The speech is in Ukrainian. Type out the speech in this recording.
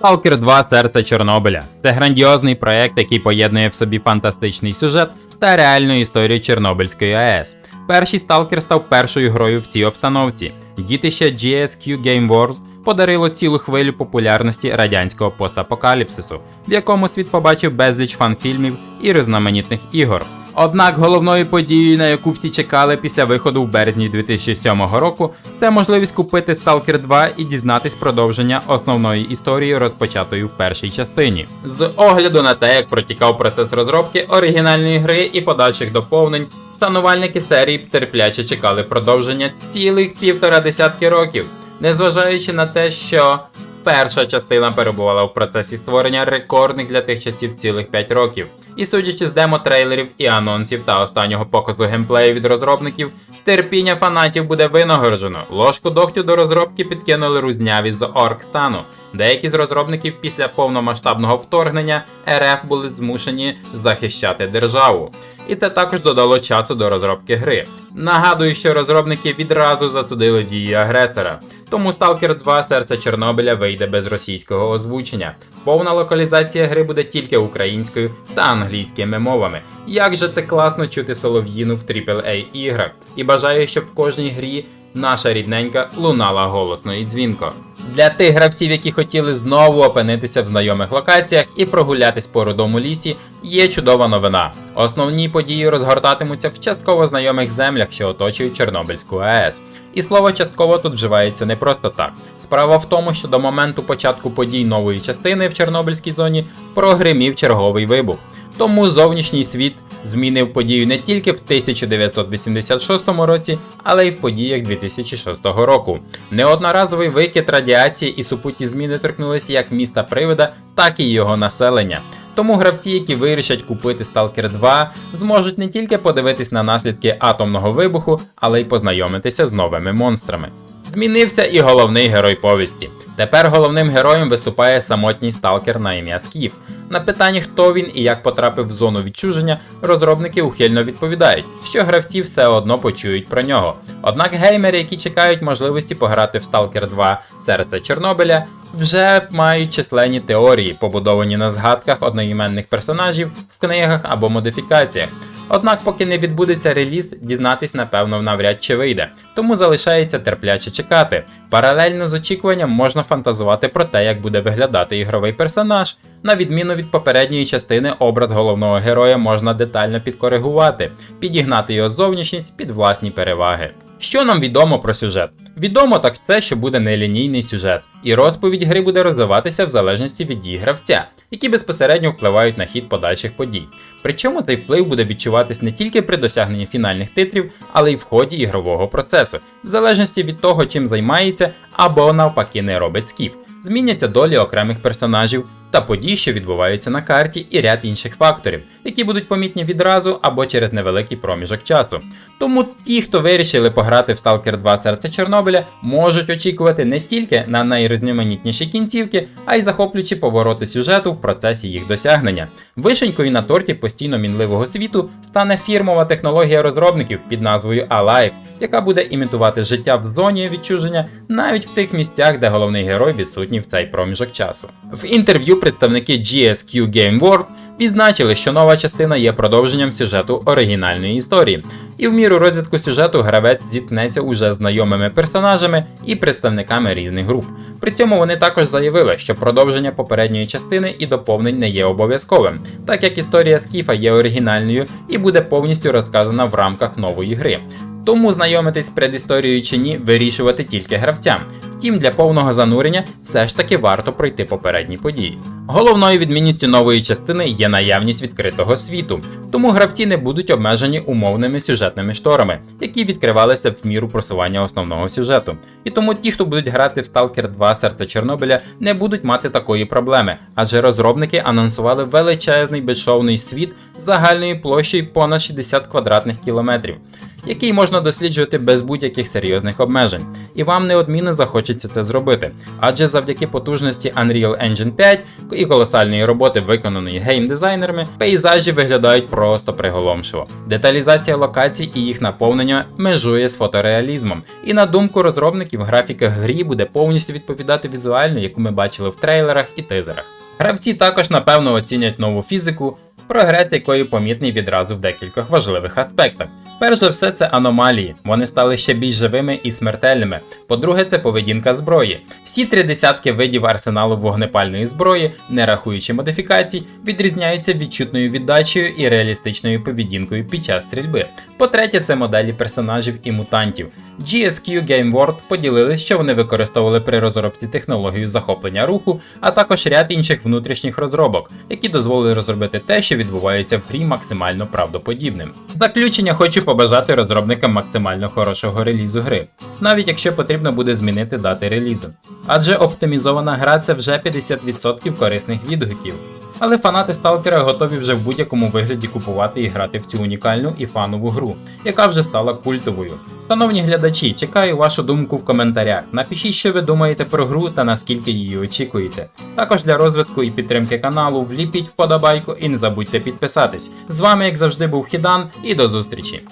Stalker 2 Серце Чорнобиля це грандіозний проект, який поєднує в собі фантастичний сюжет та реальну історію Чорнобильської АЕС. Перший Stalker став першою грою в цій обстановці. Дітище GSQ Game World подарило цілу хвилю популярності радянського постапокаліпсису, в якому світ побачив безліч фан-фільмів і різноманітних ігор. Однак головною подією, на яку всі чекали після виходу в березні 2007 року, це можливість купити Stalker 2 і дізнатись продовження основної історії, розпочатої в першій частині. З огляду на те, як протікав процес розробки оригінальної гри і подальших доповнень, шанувальники серії терпляче чекали продовження цілих півтора десятки років, незважаючи на те, що Перша частина перебувала в процесі створення рекордних для тих часів цілих 5 років. І судячи з демо-трейлерів і анонсів та останнього показу геймплею від розробників, терпіння фанатів буде винагороджено. Ложку дохтю до розробки підкинули рузняві з Оркстану. Деякі з розробників після повномасштабного вторгнення РФ були змушені захищати державу. І це також додало часу до розробки гри. Нагадую, що розробники відразу засудили дії агресора. Тому Stalker 2 Серце Чорнобиля вийде без російського озвучення. Повна локалізація гри буде тільки українською та англійськими мовами. Як же це класно чути солов'їну в AAA іграх. І бажаю, щоб в кожній грі наша рідненька лунала голосно і дзвінко. Для тих гравців, які хотіли знову опинитися в знайомих локаціях і прогулятись по рудому лісі, є чудова новина. Основні події розгортатимуться в частково знайомих землях, що оточують Чорнобильську АЕС. І слово частково тут вживається не просто так. Справа в тому, що до моменту початку подій нової частини в Чорнобильській зоні прогримів черговий вибух. Тому зовнішній світ змінив подію не тільки в 1986 році, але й в подіях 2006 року. Неодноразовий викид радіації і супутні зміни торкнулися як міста привида, так і його населення. Тому гравці, які вирішать купити Stalker 2, зможуть не тільки подивитись на наслідки атомного вибуху, але й познайомитися з новими монстрами. Змінився і головний герой повісті. Тепер головним героєм виступає самотній сталкер на ім'я Скіф. На питання, хто він і як потрапив в зону відчуження, розробники ухильно відповідають, що гравці все одно почують про нього. Однак геймери, які чекають можливості пограти в Stalker 2 серце Чорнобиля, вже мають численні теорії, побудовані на згадках одноіменних персонажів в книгах або модифікаціях. Однак, поки не відбудеться реліз, дізнатись, напевно, навряд чи вийде, тому залишається терпляче чекати. Паралельно з очікуванням можна фантазувати про те, як буде виглядати ігровий персонаж. На відміну від попередньої частини, образ головного героя можна детально підкоригувати, підігнати його зовнішність під власні переваги. Що нам відомо про сюжет? Відомо так це, що буде нелінійний сюжет, і розповідь гри буде розвиватися в залежності від дій гравця, які безпосередньо впливають на хід подальших подій. Причому цей вплив буде відчуватись не тільки при досягненні фінальних титрів, але й в ході ігрового процесу, в залежності від того, чим займається або навпаки не робить скіф. Зміняться долі окремих персонажів та подій, що відбуваються на карті, і ряд інших факторів, які будуть помітні відразу або через невеликий проміжок часу. Тому ті, хто вирішили пограти в Stalker 2 Серце Чорнобиля, можуть очікувати не тільки на найрізноманітніші кінцівки, а й захоплюючі повороти сюжету в процесі їх досягнення. Вишенькою на торті постійно мінливого світу стане фірмова технологія розробників під назвою Alive, яка буде імітувати життя в зоні відчуження навіть в тих місцях, де головний герой відсутній в цей проміжок часу. В інтерв'ю представники GSQ Game World відзначили, що нова частина є продовженням сюжету оригінальної історії, і в міру розвитку сюжету гравець зіткнеться уже знайомими персонажами і представниками різних груп. При цьому вони також заявили, що продовження попередньої частини і доповнень не є обов'язковим, так як історія Скіфа є оригінальною і буде повністю розказана в рамках нової гри. Тому знайомитись з предісторією чи ні вирішувати тільки гравцям. Втім, для повного занурення все ж таки варто пройти попередні події. Головною відмінністю нової частини є наявність відкритого світу, тому гравці не будуть обмежені умовними сюжетними шторами, які відкривалися в міру просування основного сюжету. І тому ті, хто будуть грати в Stalker 2 Серце Чорнобиля, не будуть мати такої проблеми, адже розробники анонсували величезний безшовний світ з загальною площею понад 60 квадратних кілометрів який можна досліджувати без будь-яких серйозних обмежень. І вам неодмінно захочеться це зробити. Адже завдяки потужності Unreal Engine 5 і колосальної роботи, виконаної геймдизайнерами, пейзажі виглядають просто приголомшиво. Деталізація локацій і їх наповнення межує з фотореалізмом. І на думку розробників, графіка грі буде повністю відповідати візуально, яку ми бачили в трейлерах і тизерах. Гравці також напевно оцінять нову фізику, прогрес якої помітний відразу в декількох важливих аспектах. Перш за все, це аномалії. Вони стали ще більш живими і смертельними. По-друге, це поведінка зброї. Всі три десятки видів арсеналу вогнепальної зброї, не рахуючи модифікацій, відрізняються відчутною віддачею і реалістичною поведінкою під час стрільби. По-третє, це моделі персонажів і мутантів. GSQ Game World поділились, що вони використовували при розробці технологію захоплення руху, а також ряд інших внутрішніх розробок, які дозволили розробити те, що відбувається в грі максимально правдоподібним. Заключення хочу побажати розробникам максимально хорошого релізу гри, навіть якщо потрібно буде змінити дати релізу. Адже оптимізована гра це вже 50% корисних відгуків. Але фанати Сталкера готові вже в будь-якому вигляді купувати і грати в цю унікальну і фанову гру, яка вже стала культовою. Шановні глядачі, чекаю вашу думку в коментарях. Напишіть, що ви думаєте про гру та наскільки її очікуєте. Також для розвитку і підтримки каналу вліпіть вподобайку і не забудьте підписатись. З вами, як завжди, був Хідан, і до зустрічі!